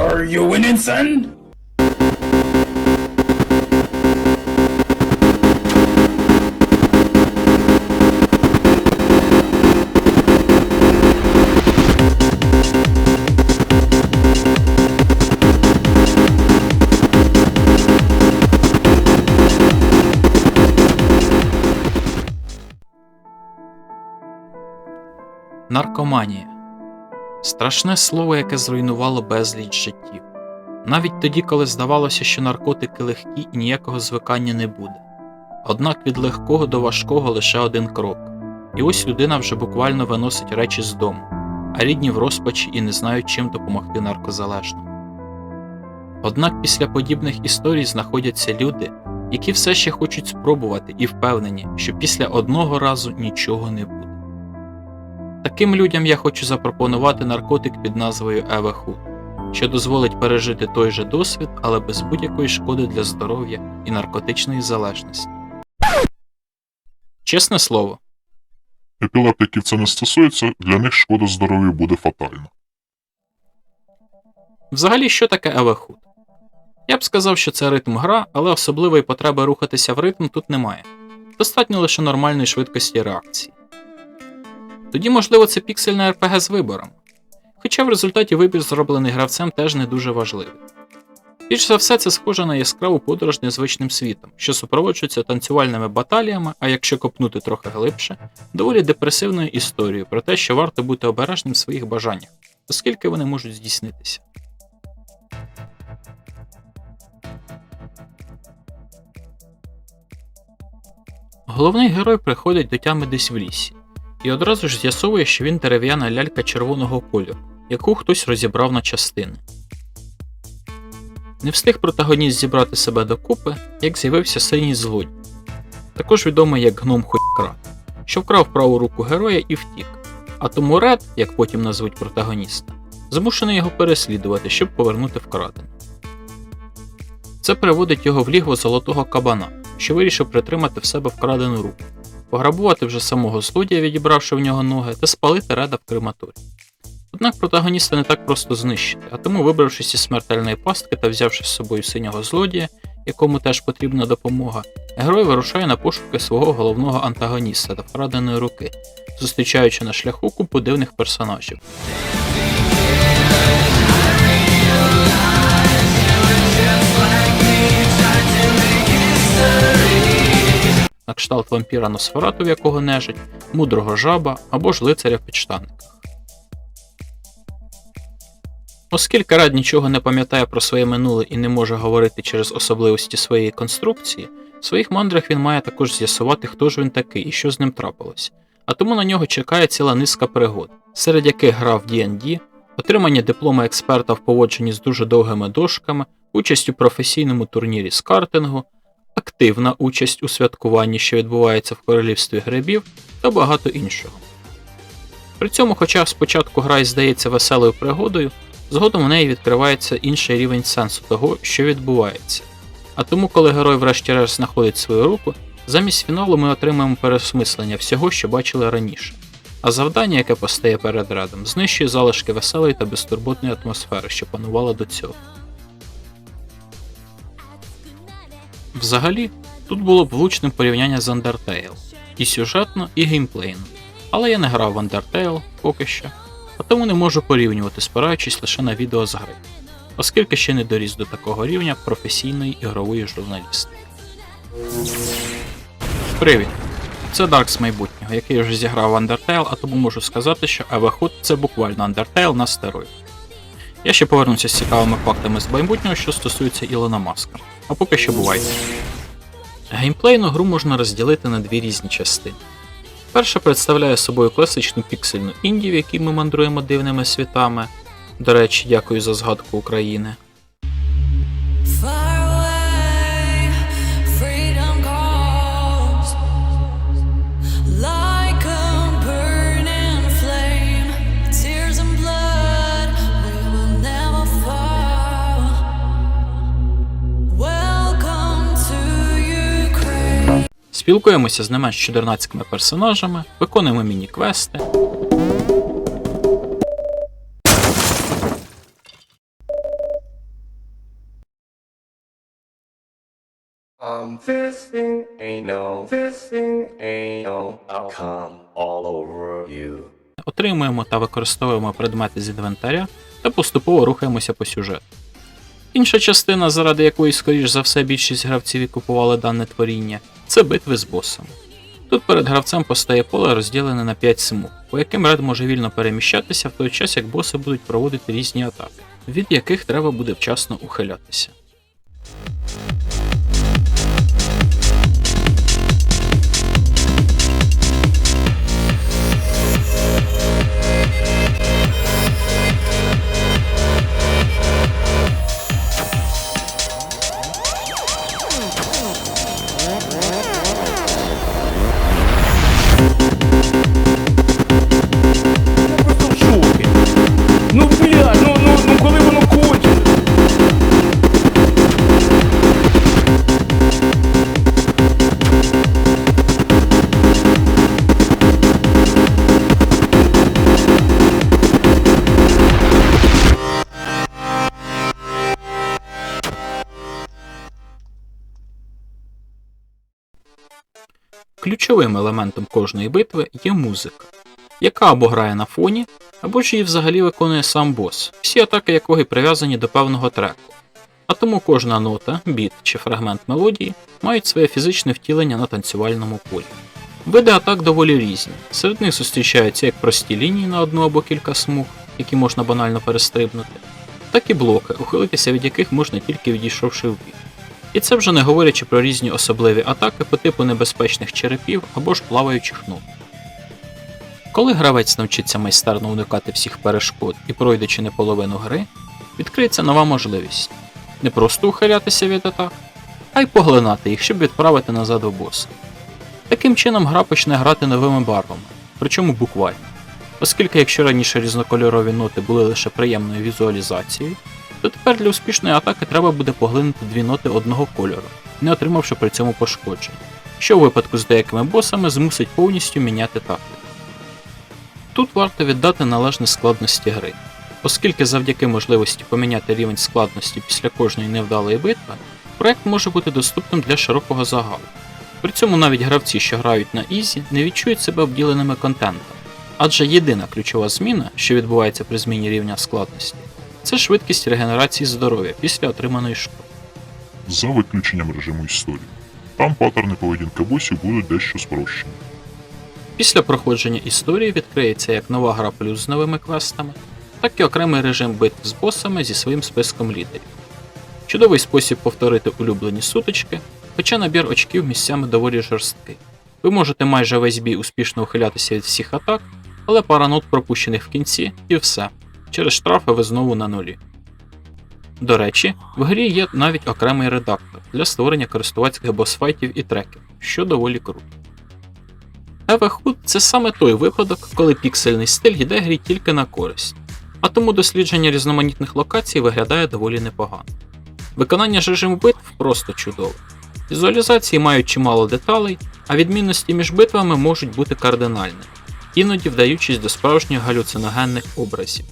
Are you winning, son? Наркоманія страшне слово, яке зруйнувало безліч життів. Навіть тоді, коли здавалося, що наркотики легкі і ніякого звикання не буде. Однак від легкого до важкого лише один крок, і ось людина вже буквально виносить речі з дому, а рідні в розпачі і не знають, чим допомогти наркозалежному. Однак після подібних історій знаходяться люди, які все ще хочуть спробувати і впевнені, що після одного разу нічого не буде. Таким людям я хочу запропонувати наркотик під назвою Евехуд, що дозволить пережити той же досвід, але без будь-якої шкоди для здоров'я і наркотичної залежності. Чесне слово, Епілептиків це не стосується, для них шкода здоров'ю буде фатальна. взагалі, що таке Евехуд? Я б сказав, що це ритм гра, але особливої потреби рухатися в ритм тут немає. Достатньо лише нормальної швидкості реакції. Тоді, можливо, це піксельне РПГ з вибором. Хоча в результаті вибір, зроблений гравцем, теж не дуже важливий. Більш за все, це схоже на яскраву подорож незвичним світом, що супроводжується танцювальними баталіями, а якщо копнути трохи глибше, доволі депресивною історією про те, що варто бути обережним в своїх бажаннях, оскільки вони можуть здійснитися. Головний герой приходить до тями десь в лісі, і одразу ж з'ясовує, що він дерев'яна лялька червоного кольору, яку хтось розібрав на частини. Не встиг протагоніст зібрати себе докупи, як з'явився синій злодій, також відомий як гном Хуйкрат, що вкрав праву руку героя і втік. А тому Ред, як потім назвуть протагоніста, змушений його переслідувати, щоб повернути вкрадене. Це приводить його в лігво золотого кабана, що вирішив притримати в себе вкрадену руку, пограбувати вже самого злодія, відібравши в нього ноги, та спалити Реда в крематорі. Однак протагоніста не так просто знищити, а тому, вибравшись із смертельної пастки та взявши з собою синього злодія, якому теж потрібна допомога, герой вирушає на пошуки свого головного антагоніста та вкраденої руки, зустрічаючи на шляху купу дивних персонажів. На кшталт вампіра Носферату, в якого нежить, мудрого жаба або ж лицаря в підштанниках. Оскільки Рад нічого не пам'ятає про своє минуле і не може говорити через особливості своєї конструкції, в своїх мандрах він має також з'ясувати, хто ж він такий і що з ним трапилось. А тому на нього чекає ціла низка пригод, серед яких гра в D&D, отримання диплома експерта в поводженні з дуже довгими дошками, участь у професійному турнірі з картингу, активна участь у святкуванні, що відбувається в королівстві грибів, та багато іншого. При цьому, хоча спочатку гра здається веселою пригодою, згодом у неї відкривається інший рівень сенсу того, що відбувається. А тому, коли герой врешті-решт знаходить свою руку, замість фіналу ми отримаємо переосмислення всього, що бачили раніше. А завдання, яке постає перед радом, знищує залишки веселої та безтурботної атмосфери, що панувала до цього. Взагалі, тут було б влучним порівняння з Undertale і сюжетно, і геймплейно. Але я не грав в Undertale поки що, а тому не можу порівнювати, спираючись лише на відео з гри, оскільки ще не доріс до такого рівня професійної ігрової журналістики. Привіт! Це Дарк з майбутнього, який вже зіграв в Undertale, а тому можу сказати, що Everhood це буквально Undertale на стероїд. Я ще повернуся з цікавими фактами з майбутнього, що стосується Ілона Маска. А поки що бувайте. Геймплейну гру можна розділити на дві різні частини. Перша представляє собою класичну піксельну інді, в якій ми мандруємо дивними світами. До речі, дякую за згадку України. Спілкуємося з не менш 14 персонажами, виконуємо міні-квести. I'm fisting anal, fisting anal, I'll come all over you. Отримуємо та використовуємо предмети з інвентаря та поступово рухаємося по сюжету. Інша частина, заради якої, скоріш за все, більшість гравців і купували дане творіння, це битви з босом. Тут перед гравцем постає поле розділене на 5 смуг, по яким ред може вільно переміщатися в той час, як боси будуть проводити різні атаки, від яких треба буде вчасно ухилятися. Ключовим елементом кожної битви є музика, яка або грає на фоні, або ж її взагалі виконує сам бос, всі атаки якого прив'язані до певного треку. А тому кожна нота, біт чи фрагмент мелодії мають своє фізичне втілення на танцювальному полі. Види атак доволі різні. Серед них зустрічаються як прості лінії на одну або кілька смуг, які можна банально перестрибнути, так і блоки, ухилитися від яких можна тільки відійшовши в бік. І це вже не говорячи про різні особливі атаки по типу небезпечних черепів або ж плаваючих ног. Коли гравець навчиться майстерно уникати всіх перешкод і пройдучи не половину гри, відкриється нова можливість не просто ухилятися від атак, а й поглинати їх, щоб відправити назад у боса. Таким чином гра почне грати новими барвами, причому буквально. Оскільки якщо раніше різнокольорові ноти були лише приємною візуалізацією, то тепер для успішної атаки треба буде поглинути дві ноти одного кольору, не отримавши при цьому пошкоджень, що у випадку з деякими босами змусить повністю міняти тактику. Тут варто віддати належне складності гри, оскільки завдяки можливості поміняти рівень складності після кожної невдалої битви, проект може бути доступним для широкого загалу. При цьому навіть гравці, що грають на Ізі, не відчують себе обділеними контентом, адже єдина ключова зміна, що відбувається при зміні рівня складності, це швидкість регенерації здоров'я після отриманої шкоди. За виключенням режиму історії. Там паттерни поведінки босів будуть дещо спрощені. Після проходження історії відкриється як нова гра плюс з новими квестами, так і окремий режим битв з босами зі своїм списком лідерів. Чудовий спосіб повторити улюблені сутички, хоча набір очків місцями доволі жорсткий. Ви можете майже весь бій успішно ухилятися від всіх атак, але пара нот пропущених в кінці і все. Через штрафи ви знову на нулі. До речі, в грі є навіть окремий редактор для створення користувацьких босфайтів і треків, що доволі круто. Евехуд це саме той випадок, коли піксельний стиль йде грі тільки на користь, а тому дослідження різноманітних локацій виглядає доволі непогано. Виконання ж режиму битв просто чудове. Візуалізації мають чимало деталей, а відмінності між битвами можуть бути кардинальними, іноді вдаючись до справжніх галюциногенних образів.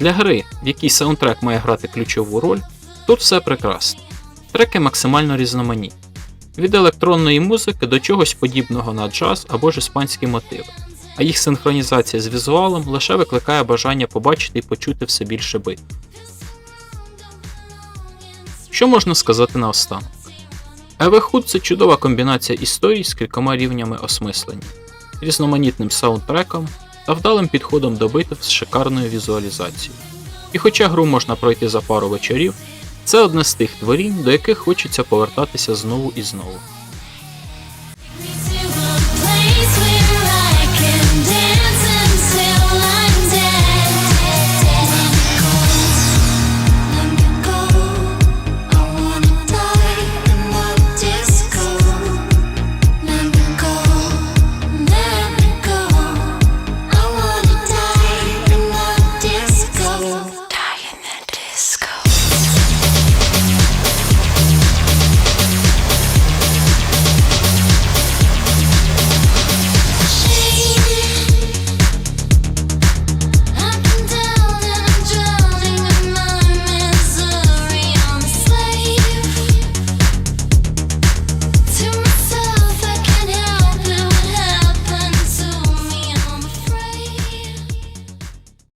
Для гри, в якій саундтрек має грати ключову роль, тут все прекрасно. Треки максимально різноманітні від електронної музики до чогось подібного на джаз або ж іспанські мотиви, а їх синхронізація з візуалом лише викликає бажання побачити і почути все більше битв. Що можна сказати наостанок? Евехуд це чудова комбінація історій з кількома рівнями осмислення, різноманітним саундтреком та вдалим підходом до битв з шикарною візуалізацією. І хоча гру можна пройти за пару вечорів, це одне з тих творінь, до яких хочеться повертатися знову і знову.